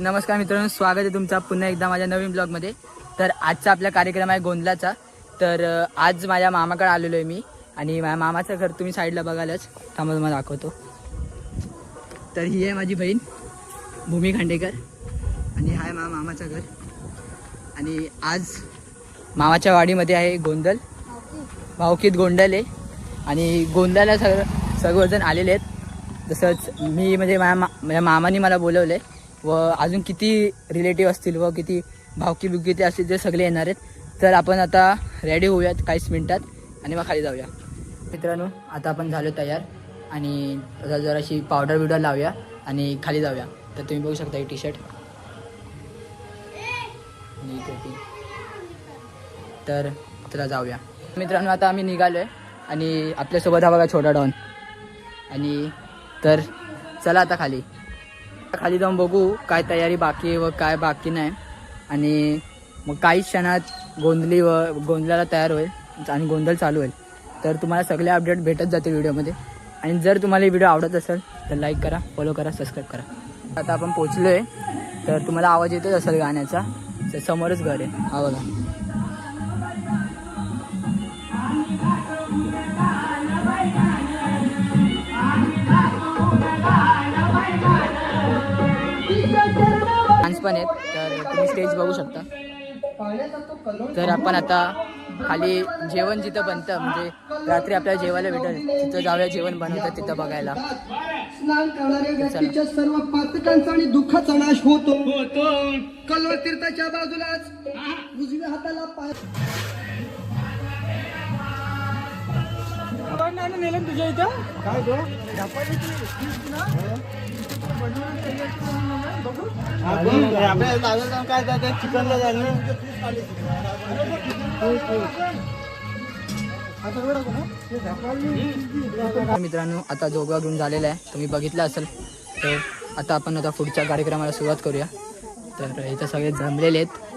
नमस्कार मित्रांनो स्वागत आहे तुमचा पुन्हा एकदा माझ्या नवीन ब्लॉगमध्ये. तर आजचा आपला कार्यक्रम आहे गोंधलाचा तर आज माझ्या मामाकडे आलेलो आहे मी आणि माझ्या मामाचं घर तुम्ही साईडला बघालच. थांबा तुम्हाला दाखवतो. तर ही आहे माझी बहीण भूमी खांडेकर. आणि हा आहे माझ्या मामाचं घर. आणि आज मामाच्या वाडीमध्ये आहे गोंधल भावकीत गोंधल आहे. आणि गोंधळाला सगळं सर्वजण आलेले आहेत. तसंच मी म्हणजे माझ्या मा माझ्या मामाने मला बोलवलं आहे व अजून किती रिलेटिव्ह असतील व किती भावकी बिवकी ते असतील ते सगळे येणार आहेत तर आपण आता रेडी होऊयात काहीच मिनटात आणि मग खाली जाऊया. मित्रांनो आता आपण झालो तयार आणि जरा जराशी पावडर बिवडर लावूया आणि खाली जाऊया. तर तुम्ही बघू शकता ही टी शर्ट आणि टोपी तर चला जाऊया. मित्रांनो आता आम्ही निघालो आहे आणि आपल्यासोबत हा बघा छोटा डॉन. आणि तर चला आता खाली. खाली जाऊन बघू काय तयारी बाकी आहे व काय बाकी नाही. आणि मग काही क्षणात गोंधली व गोंधळाला तयार होईल आणि गोंधळ चालू होईल. तर तुम्हाला सगळे अपडेट भेटत जातील व्हिडिओमध्ये. आणि जर तुम्हाला ही व्हिडिओ आवडत असेल तर लाईक करा फॉलो करा सबस्क्राईब करा. आता आपण पोचलो आहे तर तुम्हाला आवाज येतच असेल गाण्याचा. तर समोरच घर आहे. आवाज पण आहेत तर तुम्ही स्टेज बघू शकता. तर आपण आता खाली जेवण जिथं बनतं म्हणजे रात्री आपल्याला जेवायला भेटेल तिथं जाऊया जेवण बनवतं तिथं बघायला. स्नान करणाऱ्या व्यक्तीच्या सर्व पातकांचा आणि दुःखाचा नाश होतो. कल्वर तीर्थाच्या बाजूलाच. उजव्या हाताला पाय नेलं तुझ्या इथं? काय गो? काय चिकनला झालं तर मित्रांनो आता जोगवा घेऊन झालेला आहे. तुम्ही बघितलं असेल तर आता आपण आता पुढच्या कार्यक्रमाला सुरुवात करूया. तर इथं सगळे जमलेले आहेत.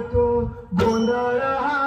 तो गोंधळ हा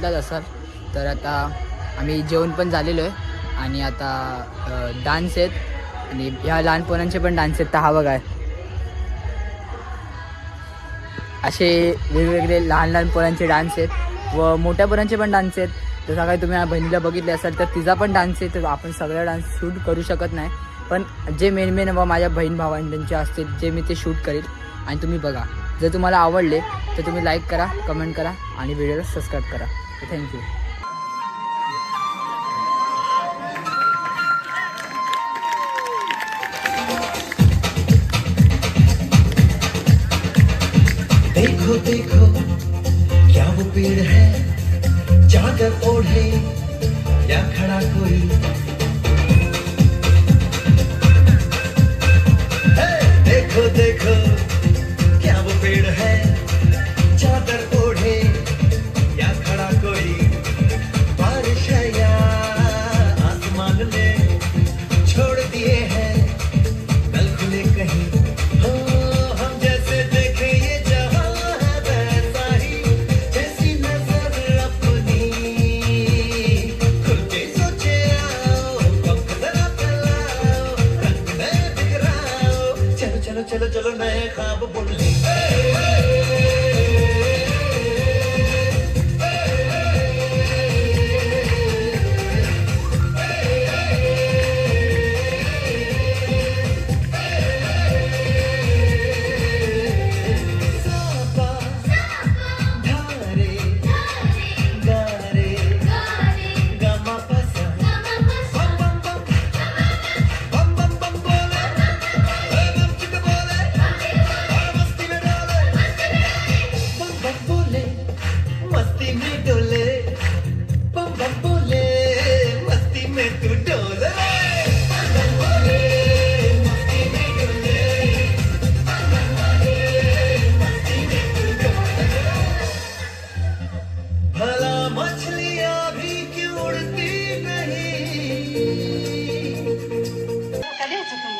बघितलाच असाल. तर आता आम्ही जेवण पण झालेलो आहे. आणि आता डान्स आहेत. आणि ह्या लहान पोरांचे पण डान्स आहेत. तर हा बघा. असे वेगवेगळे लहान लहान पोरांचे डान्स आहेत. व मोठ्या पोरांचे पण डान्स आहेत. जसं काही तुम्ही बहिणीला बघितले असाल तर तिचा पण डान्स आहे. तर आपण सगळ्या डान्स शूट करू शकत नाही. पण जे मेन मेन व माझ्या बहीण भावांचे असतील जे मी ते शूट करेल. आणि तुम्ही बघा. जर तुम्हाला आवडले तर तुम्ही लाईक करा कमेंट करा आणि व्हिडिओला सबस्क्राईब करा. thank you.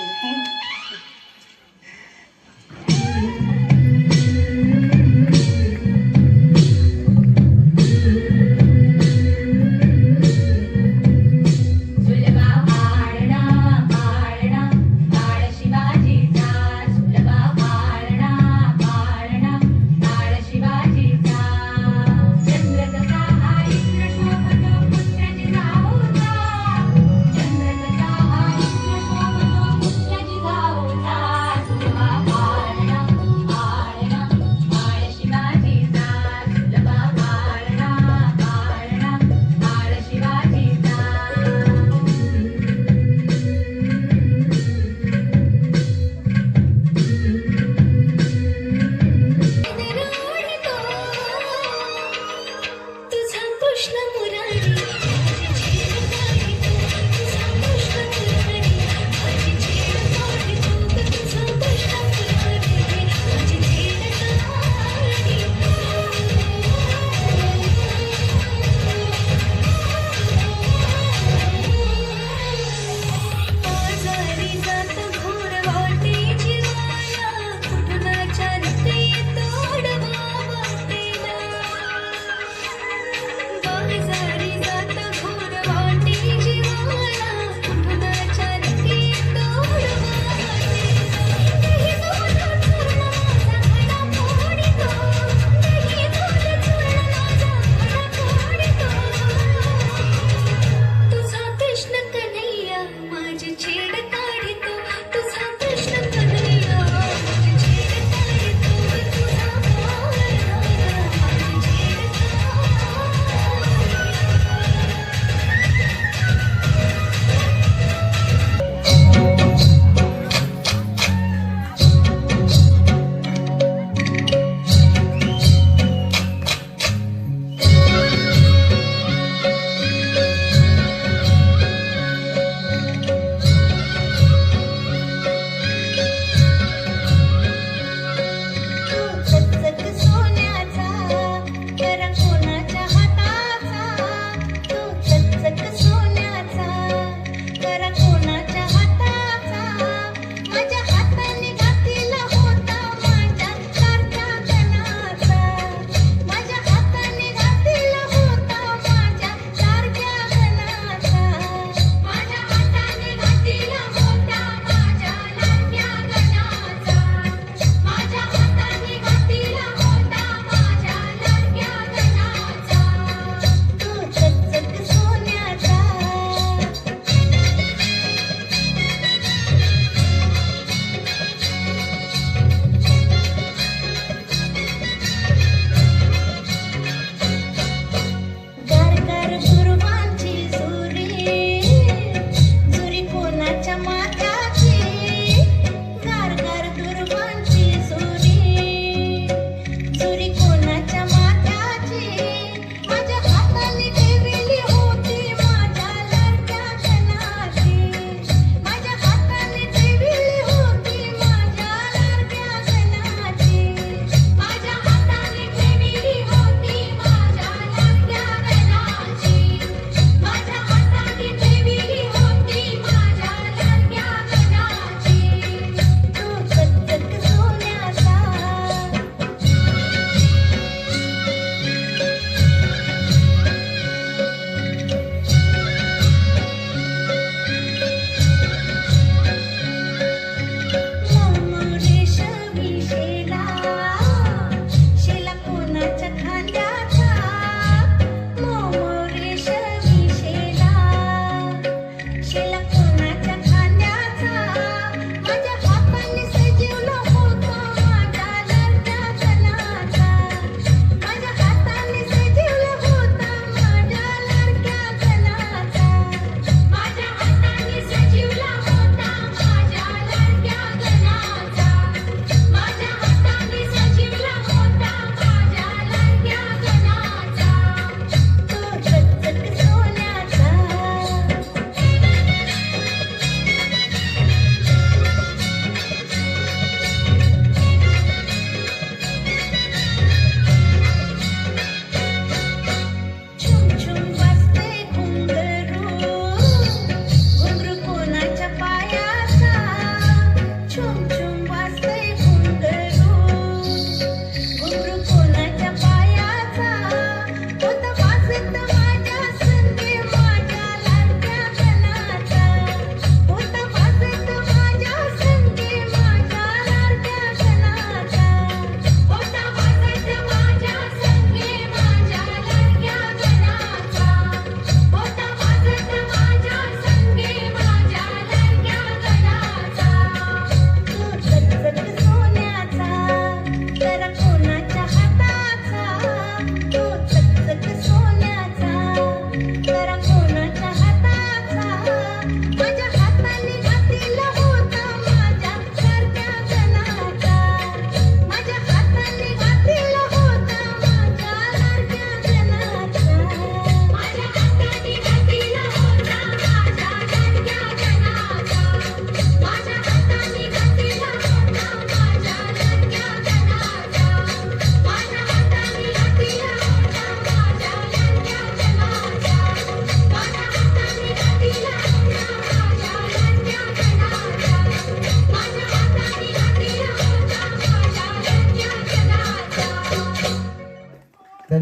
hand.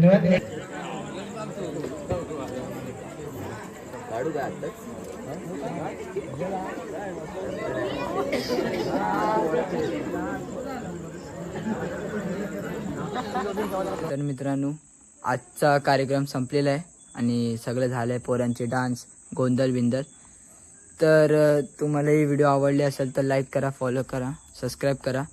धन्यवाद. तर मित्रांनो आजचा कार्यक्रम संपलेला आहे आणि सगळं झालं आहे पोरांचे डान्स गोंधळ बिंदल तर तुम्हाला ही व्हिडिओ आवडली असेल तर लाईक करा फॉलो करा सबस्क्राईब करा.